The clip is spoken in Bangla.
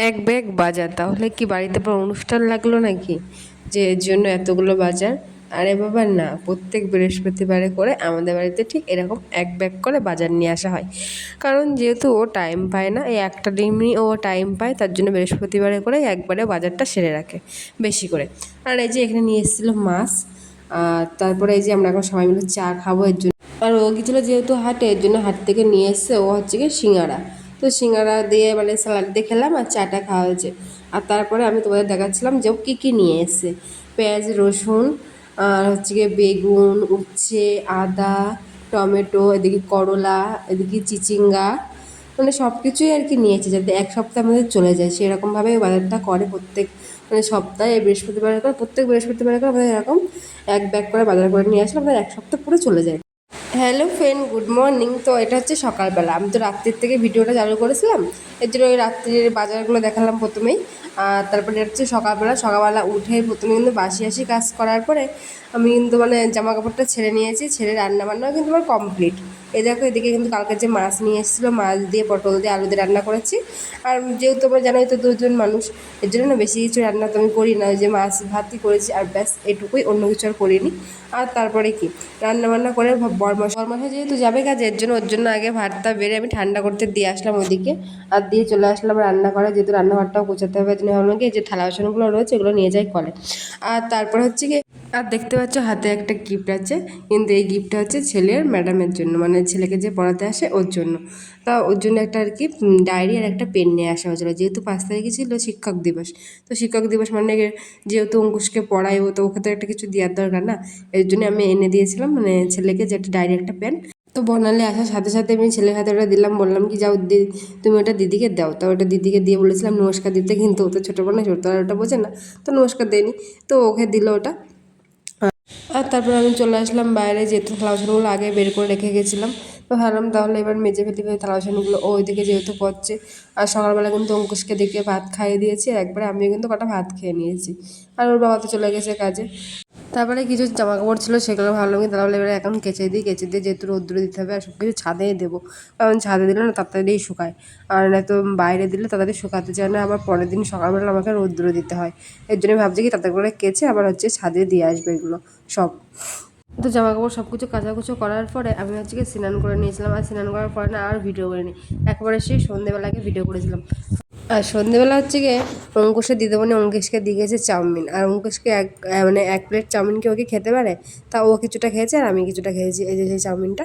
এক ব্যাগ বাজার, তাহলে কি বাড়িতে পর অনুষ্ঠান লাগল নাকি? যে এর জন্য এতগুলো বাজার? আরে বাবা, না, প্রত্যেক বৃহস্পতিবারে করে আমাদের বাড়িতে ঠিক এরকম এক ব্যাগ করে বাজার নিয়ে আসা হয়। কারণ যেহেতু ও টাইম পায় না, এই একটা দিনই ও টাইম পায়, তার জন্য বৃহস্পতিবারে করে একবারে বাজারটা সেরে রাখে, বেশি করে। আর এই যে এখানে নিয়ে এসেছিল মাছ তারপরে এই যে আমরা এখন সবাই মিলে চা খাব এর জন্য। আর ও গেছিল যেহেতু হাটে, এর জন্য হাট থেকে নিয়ে এসছে, ও হচ্ছে কি সিঙ্গারা। তো সিঙ্গারা দিয়ে মানে স্যালাড দিয়ে খেলাম আর চাটা খাওয়া হয়েছে। আর তারপরে আমি তোমাদের দেখাচ্ছিলাম যে ও কী কী নিয়ে এসছে। পেঁয়াজ, রসুন, আর হচ্ছে গিয়ে বেগুন, উচ্ছে, আদা, টমেটো, এদিকে করলা, এদিকে চিচিঙ্গা মানে সব কিছুই আর কি নিয়েছে যাতে এক সপ্তাহ আমাদের চলে যায়। সেরকমভাবে বাজারটা করে প্রত্যেক মানে সপ্তাহে বৃহস্পতিবার করে প্রত্যেক বৃহস্পতিবার করে আমাদের এরকম এক ব্যাগ করে বাজার করে নিয়ে আসলে আমাদের এক সপ্তাহ পুরো চলে যায়। Hello friend, good morning. তো এটা হচ্ছে সকালবেলা। আমি তো রাত্রির থেকে ভিডিওটা চালু করেছিলাম। এর জন্য ওই রাত্রির বাজারগুলো দেখালাম প্রথমেই। আর তারপরে হচ্ছে সকালবেলা সকালবেলা উঠে প্রথমে কিন্তু বাসি আসি কাজ করার পরে আমি কিন্তু মানে জামা কাপড়টা ছেড়ে নিয়েছি, ছেড়ে রান্না বান্নাও কিন্তু আমার কমপ্লিট এ দেখো, এদিকে কিন্তু কালকে যে মাছ নিয়ে এসেছিল, মাছ দিয়ে পটল দিয়ে আলু দিয়ে রান্না করেছি। আর যেহেতু তোমরা জানোই তো দুজন মানুষ, এর জন্য না বেশি কিছু রান্না তো আমি করি না যে মাছ ভাতই করেছি আর ব্যাস, এটুকুই, অন্য কিছু আর করিনি। আর তারপরে কি? রান্না বান্না করে বরমাস বরমাসে যেহেতু যাবে কাজে, এর জন্য, ওর জন্য আগে ভাতটা বেড়ে আমি ঠান্ডা করতে দিয়ে আসলাম ওদিকে। আর দিয়ে চলে আসলাম রান্না করা যেহেতু রান্নাঘরটাও গোছাতে হবে জন্য ভাবলাম কি যে থালা বাসনগুলো রয়েছে এগুলো নিয়ে যাই কলে। আর তারপর হচ্ছে কি, আর দেখতে পাচ্ছ হাতে একটা গিফট আছে, কিন্তু এই গিফটটা হচ্ছে ছেলের ম্যাডামের জন্য মানে ছেলেকে যে পড়াতে আসে ওর জন্য। তা ওর জন্য একটা আর কি ডায়েরি আর একটা পেন নিয়ে আসা হয়েছিল, যেহেতু পাঁচ তারিখে ছিল শিক্ষক দিবস। তো শিক্ষক দিবস মানে যেহেতু অঙ্কুশকে পড়াই ও তো ওকে তো একটা কিছু দেওয়ার দরকার না, এর জন্য আমি এনে দিয়েছিলাম মানে ছেলেকে যে একটা ডায়েরি একটা পেন তো বর্ণালী আসার সাথে সাথে আমি ছেলের হাতে ওটা দিলাম, বললাম কি, যাও দি, তুমি ওটা দিদিকে দাও। তো ওটা দিদিকে দিয়ে বলেছিলাম, নমস্কার দিতে। কিন্তু ও তো ছোটো বোন না ছোটো আর ওটা বোঝে না, তো নমস্কার দেয়নি, তো ওকে দিল ওটা। আর তারপর আমি চলে আসলাম বাইরে যেহেতু থালা বাসনগুলো আগে বের করে রেখে গেছিলাম। তো ভাবলাম তাহলে এবার মেজে ফেলি থালা বাসনগুলো ও ওইদিকে যেহেতু পড়ছে আর সকালবেলা কিন্তু অঙ্কুশকে দেখে ভাত খাইয়ে দিয়েছি একবারে আমিও কিন্তু কটা ভাত খেয়ে নিয়েছি। আর ওর বাবা তো চলে গেছে কাজে। তারপরে কিছু জামা কাপড় ছিল, সেগুলো ভাবলাম কি তাহলে এবারে এখন কেচে দিই, কেচে দিয়ে যেহেতু রোদ্দুরে দিতে হবে, আর সব কিছু ছাদেই দেবো। কারণ ছাদে দিলে না তাড়াতাড়ি শুকায়, আর নয়তো বাইরে দিলে তাড়াতাড়ি শুকাতে চায় না, আবার পরের দিন সকালবেলা আমাকে রোদ্দুরে দিতে হয়। এর জন্য ভাবছি কি তাতে করে কেচে আবার হচ্ছে ছাদে দিয়ে আসবে এগুলো সব। তো জামা কাপড় সব কিছু কাচাকুচো করার পরে আমি হচ্ছে কি স্নান করে নিয়েছিলাম, আর স্নান করার পরে না আর ভিডিও করিনি। একবারে সেই সন্ধেবেলাকে ভিডিও করেছিলাম। আর সন্ধেবেলা হচ্ছে গিয়ে অঙ্কুশের দিদিমণি অঙ্কেশকে দিয়ে গেছে চাউমিন। আর অঙ্কুশকে এক মানে এক প্লেট চাউমিন কি ওকে খেতে পারে? তা ও কিছুটা খেয়েছে আর আমি কিছুটা খেয়েছি এই যে সেই চাউমিনটা।